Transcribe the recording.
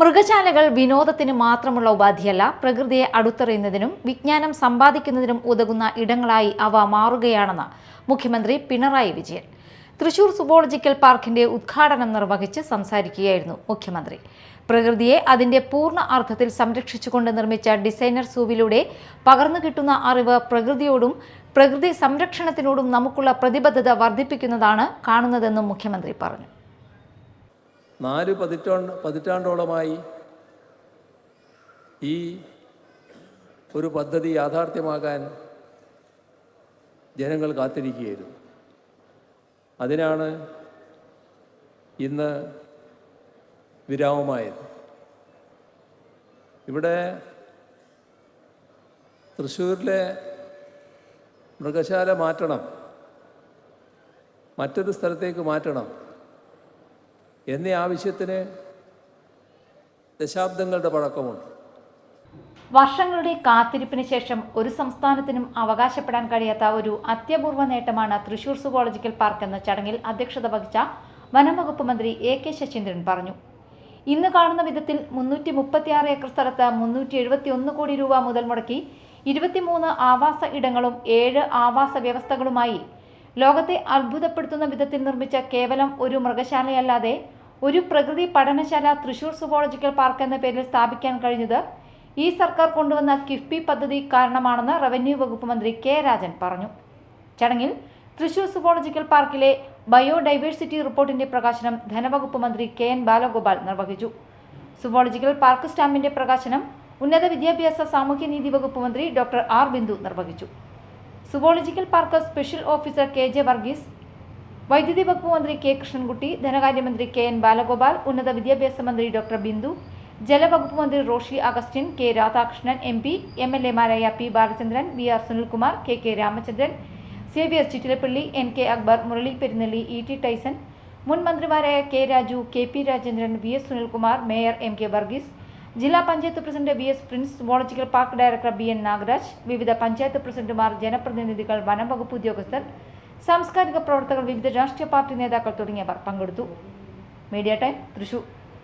മൃഗശാലകൾ വിനോദത്തിന് മാത്രമുള്ള ഉപാധിയല്ല പ്രകൃതിയെ അടുത്തറിയുന്നതിനും വിജ്ഞാനം സമ്പാദിക്കുന്നതിനും ഉതകുന്ന ഇടങ്ങളായി അവ മാറുകയാണെന്ന് മുഖ്യമന്ത്രി പിണറായി വിജയൻ. തൃശൂർ സുബോളജിക്കൽ പാർക്കിന്റെ ഉദ്ഘാടനം നിർവഹിച്ച് സംസാരിക്കുകയായിരുന്നു മുഖ്യമന്ത്രി. പ്രകൃതിയെ അതിന്റെ പൂർണ അർത്ഥത്തിൽ സംരക്ഷിച്ചുകൊണ്ട് നിർമ്മിച്ച ഡിസൈനർ സൂവിലൂടെ പകർന്നു കിട്ടുന്ന അറിവ് പ്രകൃതിയോടും പ്രകൃതി സംരക്ഷണത്തിനോടും നമുക്കുള്ള പ്രതിബദ്ധത വർദ്ധിപ്പിക്കുന്നതാണ് കാണുന്നതെന്നും മുഖ്യമന്ത്രി പറഞ്ഞു. നാല് പതിറ്റാണ്ട് പതിറ്റാണ്ടോളമായി ഈ ഒരു പദ്ധതി യാഥാർത്ഥ്യമാകാൻ ജനങ്ങൾ കാത്തിരിക്കുകയായിരുന്നു. അതിനാണ് ഇന്ന് വിരാമമായത്. ഇവിടെ തൃശ്ശൂരിലെ മൃഗശാല മാറ്റണം. മറ്റൊരു സ്ഥലത്തേക്ക് മാറ്റണം. എന്നീ ആവശ്യത്തിന് ദശാബ്ദങ്ങളുടെ പഴക്കമുണ്ട്. വർഷങ്ങളുടെ കാത്തിരിപ്പിന് ശേഷം ഒരു സംസ്ഥാനത്തിനും അവകാശപ്പെടാൻ കഴിയാത്ത ഒരു അത്യപൂർവ നേട്ടമാണ് തൃശൂർ സുവോളജിക്കൽ പാർക്ക് എന്ന ചടങ്ങിൽ അധ്യക്ഷത വഹിച്ച വനംവകുപ്പ് മന്ത്രി എ കെ ശശീന്ദ്രൻ പറഞ്ഞു. ഇന്ന് കാണുന്ന വിധത്തിൽ മുന്നൂറ്റി മുപ്പത്തിയാറ് ഏക്കർ സ്ഥലത്ത് മുന്നൂറ്റി എഴുപത്തി ഒന്ന് കോടി രൂപ മുതൽ മുടക്കി ഇരുപത്തിമൂന്ന് ആവാസ ഇടങ്ങളും ഏഴ് ആവാസ വ്യവസ്ഥകളുമായി. ലോകത്തെ അത്ഭുതപ്പെടുത്തുന്ന വിധത്തിൽ നിർമ്മിച്ച കേവലം ഒരു മൃഗശാലയല്ലാതെ ഒരു പ്രകൃതി പഠനശാല തൃശൂർ സുവോളജിക്കൽ പാർക്ക് എന്ന പേരിൽ സ്ഥാപിക്കാൻ കഴിഞ്ഞത് ഈ സർക്കാർ കൊണ്ടുവന്ന കിഫ്ബി പദ്ധതി കാരണമാണെന്ന് റവന്യൂ വകുപ്പ് മന്ത്രി കെ രാജൻ പറഞ്ഞു. ചടങ്ങിൽ തൃശൂർ സുവോളജിക്കൽ പാർക്കിലെ ബയോഡൈവേഴ്സിറ്റി റിപ്പോർട്ടിന്റെ പ്രകാശനം ധനവകുപ്പ് മന്ത്രി കെ എൻ ബാലഗോപാൽ നിർവഹിച്ചു. സുവോളജിക്കൽ പാർക്ക് സ്റ്റാമ്പിന്റെ പ്രകാശനം ഉന്നത വിദ്യാഭ്യാസ സാമൂഹ്യനീതി വകുപ്പ് മന്ത്രി ഡോക്ടർ ആർ ബിന്ദു നിർവഹിച്ചു. Zoological park special officer K J Varghese വൈദ്യുതി വകുപ്പ് മന്ത്രി കെ കൃഷ്ണൻകുട്ടി ധനകാര്യമന്ത്രി കെ എൻ ബാലഗോപാൽ ഉന്നത വിദ്യാഭ്യാസ മന്ത്രി ഡോക്ടർ ബിന്ദു ജലവകുപ്പ് മന്ത്രി Roshy Augustine K Radhakrishnan M P M L എമാരായ P Balachandran V R Sunilkumar K K Ramachandran Xavier Chittilappilly N K Akbar Murali Perunnelli E T Tyson മുൻ മന്ത്രിമാരായ K Raju K P Rajendran V S Sunilkumar mayor M K Varghese ജില്ലാ panchayat president V S Prince zoological park director B N Nagaraj വിവിധ പഞ്ചായത്ത് പ്രസിഡന്റുമാർ ജനപ്രതിനിധികൾ വനം വകുപ്പ് ഉദ്യോഗസ്ഥർ സാംസ്കാരിക പ്രവർത്തകർ വിവിധ രാഷ്ട്രീയ പാർട്ടി നേതാക്കൾ തുടങ്ങിയവർ പങ്കെടുത്തു. Media time Thrissur.